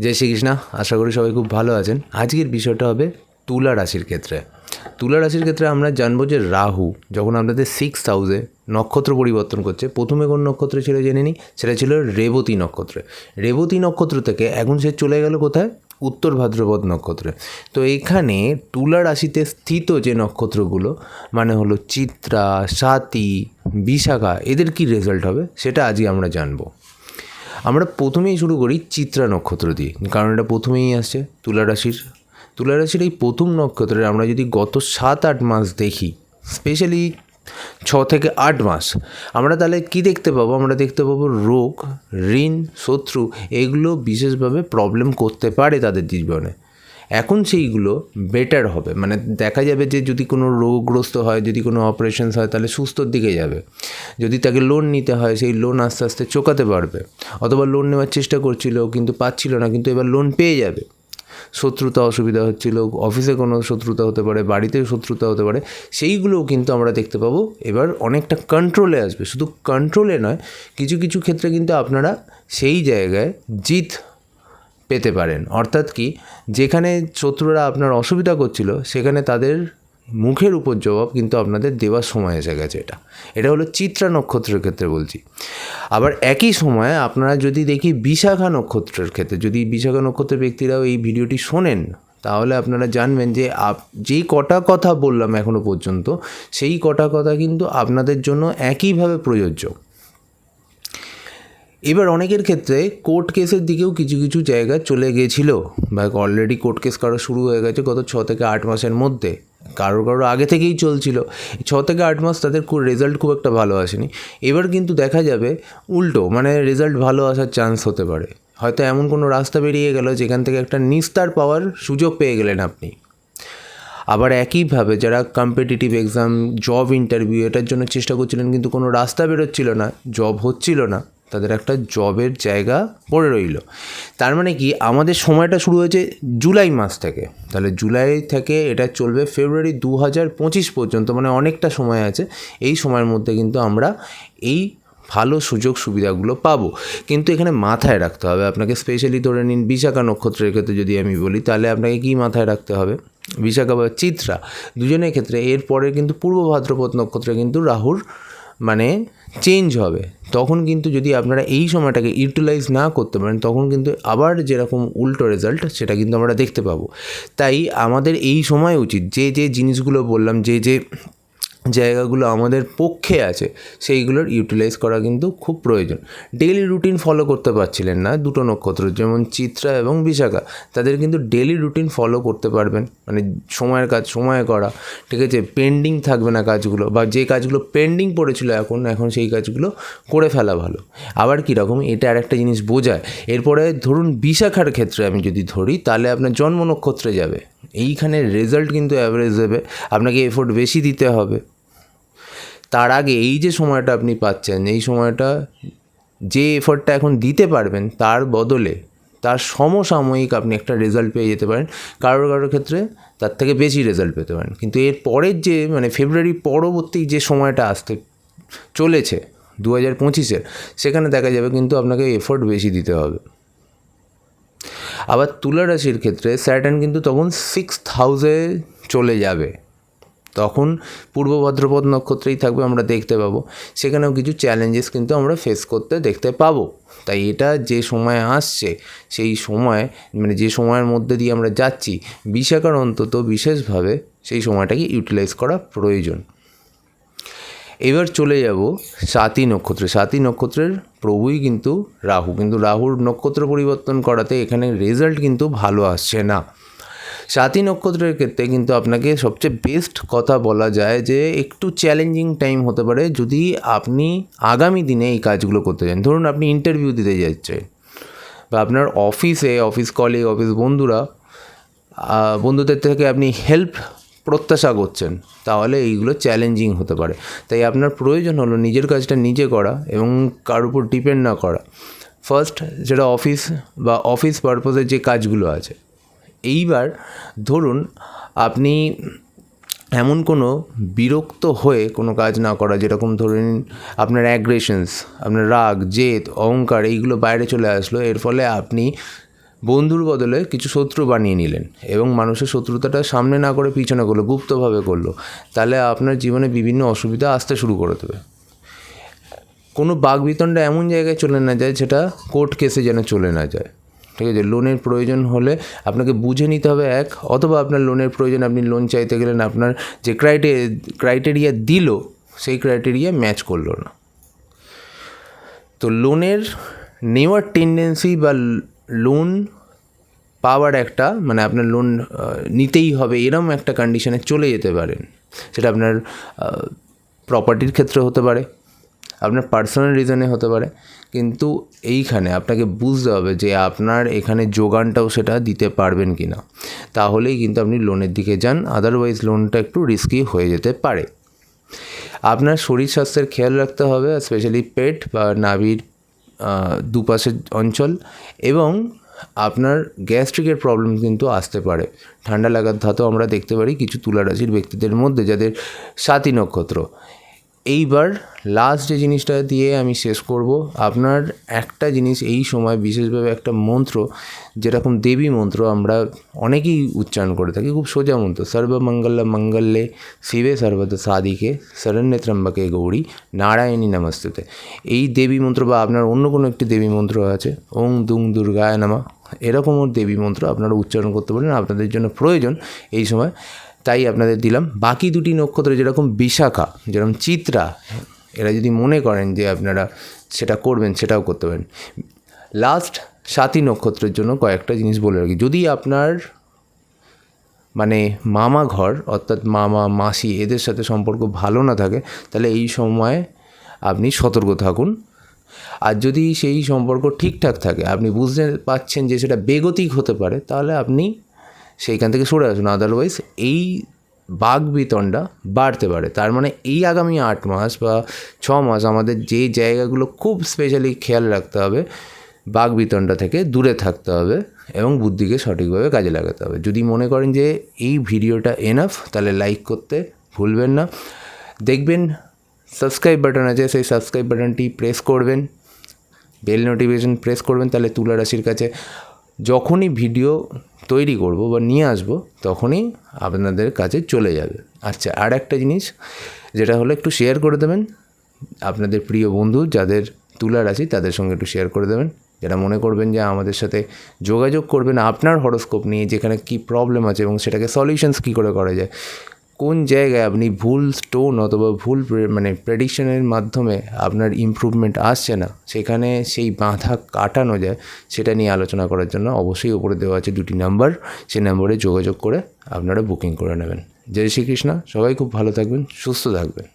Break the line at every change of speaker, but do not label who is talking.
জয় শ্রীকৃষ্ণা, আশা করি সবাই খুব ভালো আছেন। আজকের বিষয়টা হবে তুলা রাশির ক্ষেত্রে। তুলা রাশির ক্ষেত্রে আমরা জানব যে রাহু যখন আপনাদের সিক্স হাউসে নক্ষত্র পরিবর্তন করছে, প্রথমে কোন নক্ষত্র ছিল জেনে নিই? সেটা ছিল রেবতী নক্ষত্রে। রেবতী নক্ষত্র থেকে এখন সে চলে গেল কোথায়? উত্তর ভাদ্রপদ নক্ষত্রে। তো এখানে তুলা রাশিতে স্থিত যে নক্ষত্রগুলো মানে হলো চিত্রা, সাতি, বিশাখা, এদের কি রেজাল্ট হবে? সেটা আজকে আমরা জানব। আমরা প্রথমেই শুরু করি চিত্রা নক্ষত্র দিয়ে। কারণ এটা প্রথমেই আসছে তুলা রাশির। তুলা রাশির এই প্রথম নক্ষত্রের আমরা যদি গত সাত, আট মাস দেখি স্পেশালি ছ থেকে আট মাস, আমরা তাহলে কি দেখতে পাবো? আমরা দেখতে পাবো রোগ, ঋণ, শত্রু, এগুলো বিশেষভাবে প্রবলেম করতে পারে তাদের জীবনে। এখন সেইগুলো বেটার হবে। মানে দেখা যাবে যে যদি কোনো রোগগ্রস্ত হয়, যদি কোনো অপারেশনস হয়, তাহলে সুস্থর দিকে যাবে। যদি তাকে লোন নিতে হয়, সেই লোন আস্তে আস্তে চোকাতে পারবে। অথবা লোন নেওয়ার চেষ্টা করছিল, কিন্তু পাচ্ছিল না, কিন্তু এবার লোন পেয়ে যাবে। শত্রুতা, অসুবিধা হচ্ছিল অফিসে কোনো শত্রুতা হতে পারে বাড়িতে শত্রুতা হতে পারে, সেইগুলোও কিন্তু আমরা দেখতে পাবো। এবার অনেকটা কন্ট্রোলে আসবে। শুধু কন্ট্রোলে নয়, কিছু কিছু ক্ষেত্রে কিন্তু আপনারা সেই জায়গায় জিত পেতে পারেন। অর্থাৎ কি, যেখানে শত্রুরা আপনার অসুবিধা করছিল, সেখানে তাদের মুখের উপর জবাব কিন্তু আপনাদের দেওয়ার সময় এসে গেছে এটা। এটা হলো চিত্রা নক্ষত্রের ক্ষেত্রে বলছি। আবার একই সময়ে আপনারা যদি দেখি বিশাখা নক্ষত্রের ক্ষেত্রে, যদি বিশাখা নক্ষত্রের ব্যক্তিরাও এই ভিডিওটি শোনেন, তাহলে আপনারা জানবেন যে আপ, যেই কটা কথা বললাম এখনও পর্যন্ত, সেই কটা কথা কিন্তু আপনাদের জন্য একইভাবে প্রযোজ্য। এবার অনেকের ক্ষেত্রে কোর্ট কেসের দিকেও কিছু কিছু জায়গা চলে গিয়েছিল বা অলরেডি কোর্ট কেস করা শুরু হয়ে গেছে গত ছ থেকে আট মাসের মধ্যে। কারও কারও আগে থেকেই চলছিল। ছ থেকে আট মাস তাদের খুব রেজাল্ট খুব একটা ভালো আসেনি। এবার কিন্তু দেখা যাবে উল্টো মানে রেজাল্ট ভালো আসার চান্স হতে পারে। হয়তো এমন কোনো রাস্তা বেরিয়ে গেল যেখান থেকে একটা নিস্তার পাওয়ার সুযোগ পেয়ে গেলেন আপনি। আবার একইভাবে যারা কম্পিটিটিভ এক্সাম জব ইন্টারভিউ এটার জন্য চেষ্টা করছিলেন কিন্তু কোনো রাস্তা বেরোচ্ছিল না জব হচ্ছিল না। তাদের একটা জবের জায়গা পড়ে রইল। তার মানে কি? আমাদের সময়টা শুরু হয়েছে জুলাই মাস থেকে। তাহলে জুলাই থেকে এটা চলবে ফেব্রুয়ারি দু হাজার পঁচিশ পর্যন্ত মানে অনেকটা সময় আছে। এই সময়ের মধ্যে কিন্তু আমরা এই ভালো সুযোগ সুবিধাগুলো পাবো। কিন্তু এখানে মাথায় রাখতে হবে। আপনাকে স্পেশালি ধরে নিন বিশাখা নক্ষত্রের ক্ষেত্রে যদি আমি বলি, তাহলে আপনাকে কী মাথায় রাখতে হবে? বিশাখা বা চিত্রা। দুজনের ক্ষেত্রে এরপরে কিন্তু পূর্ব ভাদ্রপদ নক্ষত্রে কিন্তু রাহুর মানে চেঞ্জ হবে, তখন কিন্তু যদি আপনারা এই সময়টাকে ইউটিলাইজ না করতে পারেন, তখন কিন্তু আবার যেরকম উল্টো রেজাল্ট সেটা কিন্তু আমরা দেখতে পাবো। তাই আমাদের এই সময় উচিত যে যে জিনিসগুলো বললাম, যে যে জায়গাগুলো আমাদের পক্ষে আছে, সেইগুলোর ইউটিলাইজ করা কিন্তু খুব প্রয়োজন। ডেলি রুটিন ফলো করতে পারছিলেন না দুটো নক্ষত্র, যেমন চিত্রা এবং বিশাখা। তাদের কিন্তু ডেলি রুটিন ফলো করতে পারবেন মানে সময়ের কাজ, সময়ে করা। ঠিক আছে পেন্ডিং থাকবে না কাজগুলো, বা যে কাজগুলো পেন্ডিং পড়েছিল এখন এখন সেই কাজগুলো করে ফেলা ভালো। আবার কীরকম, এটা আর একটা জিনিস বোঝায়। এরপরে ধরুন বিশাখার ক্ষেত্রে আমি যদি ধরি, তাহলে আপনার জন্ম নক্ষত্রে যাবে। এইখানে রেজাল্ট কিন্তু অ্যাভারেজ দেবে। আপনাকে এফোর্ট বেশি দিতে হবে। তার আগে এই যে সময়টা আপনি পাচ্ছেন, এই সময়টা যে এফোর্টটা এখন দিতে পারবেন তার বদলে তার সমসাময়িক আপনি একটা রেজাল্ট পেয়ে যেতে পারেন। কারোর কারোর ক্ষেত্রে তার থেকে বেশি রেজাল্ট পেতে পারেন। কিন্তু এর পরের যে মানে ফেব্রুয়ারি পরবর্তী যে সময়টা আসতে চলেছে দু হাজার পঁচিশের, সেখানে দেখা যাবে কিন্তু আপনাকে এফোর্ট বেশি দিতে হবে। আবার তুলা রাশির ক্ষেত্রে স্যাটার্ন কিন্তু তখন সিক্স হাউসে চলে যাবে। তখন পূর্ব ভদ্রপদ নক্ষত্রেই থাকবে, আমরা দেখতে পাবো। সেখানেও কিছু চ্যালেঞ্জেস কিন্তু আমরা ফেস করতে দেখতে পাবো। তাই এটা যে সময় আসছে, সেই সময় মানে যে সময়ের মধ্যে দিয়ে আমরা যাচ্ছি, বিশাখার অন্তত বিশেষভাবে সেই সময়টাকে ইউটিলাইজ করা প্রয়োজন। এবার চলে যাব সাতী নক্ষত্রে। সাতী নক্ষত্রের প্রভুই কিন্তু রাহু। কিন্তু রাহুর নক্ষত্র পরিবর্তন করাতে এখানে রেজাল্ট কিন্তু ভালো আসছে না। সাতী নক্ষত্রের ক্ষেত্রে কিন্তু আপনাকে সবচেয়ে বেস্ট কথা বলা যায় যে একটু চ্যালেঞ্জিং টাইম হতে পারে যদি আপনি আগামী দিনে এই কাজগুলো করতে চান। ধরুন আপনি ইন্টারভিউ দিতে যাচ্ছেন বা আপনার অফিসে অফিস কলিগ অফিস বন্ধুরা বন্ধুদের থেকে আপনি হেল্প প্রত্যাশা করছেন, তাহলে এইগুলো চ্যালেঞ্জিং হতে পারে। তাই আপনার প্রয়োজন হলো নিজের কাজটা নিজে করা এবং কার উপর ডিপেন্ড না করা। ফার্স্ট যেটা অফিস বা অফিস পারপোজের যে কাজগুলো আছে এইবার ধরুন আপনি এমন কোনো বিরক্ত হয়ে কোনো কাজ না করা, যেরকম ধরে নিন আপনার অ্যাগ্রেশনস আপনার রাগ, জেদ, অহংকার, এইগুলো বাইরে চলে আসলো, এর ফলে আপনি বন্ধুর বদলে কিছু শত্রু বানিয়ে নিলেন এবং মানুষের শত্রুতাটা সামনে না করে পিছনে করল, গুপ্তভাবে করল, তাহলে আপনার জীবনে বিভিন্ন অসুবিধা আসতে শুরু করে দেবে। কোনো বাগবিতণ্ডা এমন জায়গায় চলে না যায় যেটা কোর্ট কেসে যেন চলে না যায়। ঠিক আছে লোনের প্রয়োজন হলে আপনাকে বুঝে নিতে হবে, এক, অথবা আপনার লোনের প্রয়োজন আপনি লোন চাইতে গেলেন আপনার যে ক্রাইটে ক্রাইটেরিয়া দিল, সেই ক্রাইটেরিয়া ম্যাচ করল না। তো লোনের নেওয়ার টেন্ডেন্সি বা লোন পাওয়ার একটা মানে আপনার লোন নিতেই হবে, এরম একটা কন্ডিশনে চলে যেতে পারেন। সেটা আপনার প্রপার্টির ক্ষেত্রে হতে পারে। আপনার পার্সোনাল রিজনে হতে পারে। কিন্তু এইখানে আপনাকে বুঝতে হবে যে আপনার এখানে যোগানটাও সেটা দিতে পারবেন কি না তাহলেই কিন্তু আপনি লোনের দিকে যান আদারওয়াইজ লোনটা একটু রিস্কি হয়ে যেতে পারে। আপনার শরীর স্বাস্থ্যের খেয়াল রাখতে হবে স্পেশালি পেট বা নাভির দুপাশের অঞ্চল এবং আপনার গ্যাস্ট্রিকের প্রবলেম কিন্তু আসতে পারে। ঠান্ডা লাগার ধাতু আমরা দেখতে পারি কিছু তুলা রাশির ব্যক্তিদের মধ্যে যাদের সাতী নক্ষত্র। এইবার লাস্ট যে জিনিসটা দিয়ে আমি শেষ করব, আপনার একটা জিনিস এই সময় বিশেষভাবে একটা মন্ত্র, যেরকম দেবী মন্ত্র আমরা অনেকেই উচ্চারণ করে থাকি, খুব সোজা মন্ত্র সর্বমঙ্গল মঙ্গলে শিবে সর্বত সাদিকে শরণ্যে ত্রম্বকে গৌরী, নারায়ণী নমস্তুতে। এই দেবী মন্ত্র বা আপনার অন্য কোনো একটি দেবী মন্ত্র আছে, ওং দুং দুর্গায় নামা। এরকমও দেবী মন্ত্র আপনারা উচ্চারণ করতে পারেন, আপনাদের জন্য প্রয়োজন এই সময়। তাই আপনাদের দিলাম। বাকি দুটি নক্ষত্র যেরকম বিশাখা, যেরকম চিত্রা, এরা যদি মনে করেন যে আপনারা সেটা করবেন, সেটাও করতে পারেন। লাস্ট সাতই নক্ষত্রের জন্য কয়েকটা জিনিস বলে রাখি। যদি আপনার মানে মামা ঘর, অর্থাৎ মামা, মাসি এদের সাথে সম্পর্ক ভালো না থাকে, তাহলে এই সময় আপনি সতর্ক থাকুন। আর যদি সেই সম্পর্ক ঠিকঠাক থাকে, আপনি বুঝতে পারছেন যে সেটা বেগতিক হতে পারে, তাহলে আপনি সেইখান থেকে সরে আসুন। আদারওয়াইজ এই বাঘ বিতণ্ডা বাড়তে পারে। তার মানে এই আগামী আট মাস বা ছ মাস আমাদের যে জায়গাগুলো খুব স্পেশালি খেয়াল রাখতে হবে, বাঘ বিতণ্ডা থেকে দূরে থাকতে হবে এবং বুদ্ধিকে সঠিকভাবে কাজে লাগাতে হবে। যদি মনে করেন যে এই ভিডিওটা এনাফ তাহলে লাইক করতে ভুলবেন না। দেখবেন সাবস্ক্রাইব বাটন আছে, সেই সাবস্ক্রাইব বাটনটি প্রেস করবেন বেল নোটিফিকেশন প্রেস করবেন, তাহলে তুলা রাশির কাছে যখনই ভিডিও তৈরি করব বা নিয়ে আসব, তখনই আপনাদের কাছে চলে যাবে। আচ্ছা আর একটা জিনিস, যেটা হলো একটু শেয়ার করে দেবেন। আপনাদের প্রিয় বন্ধু, যাদের তুলার আছে তাদের সঙ্গে একটু শেয়ার করে দেবেন। যারা মনে করবেন যে আমাদের সাথে যোগাযোগ করবেন আপনার হরোস্কোপ নিয়ে যেখানে কি প্রবলেম আছে এবং সেটাকে সলিউশনস কী করে করা যায় কোন জায়গায় আপনি ভুল স্টোন অথবা ভুল মানে প্রেডিকশনের মাধ্যমে আপনার ইম্প্রুভমেন্ট আসছে না, সেখানে সেই বাঁধা কাটানো যায়, সেটা নিয়ে আলোচনা করার জন্য অবশ্যই ওপরে দেওয়া আছে দুটি নাম্বার সেই নাম্বারে যোগাযোগ করে আপনারা বুকিং করে নেবেন। জয় শ্রীকৃষ্ণ, সবাই খুব ভালো থাকবেন, সুস্থ থাকবেন।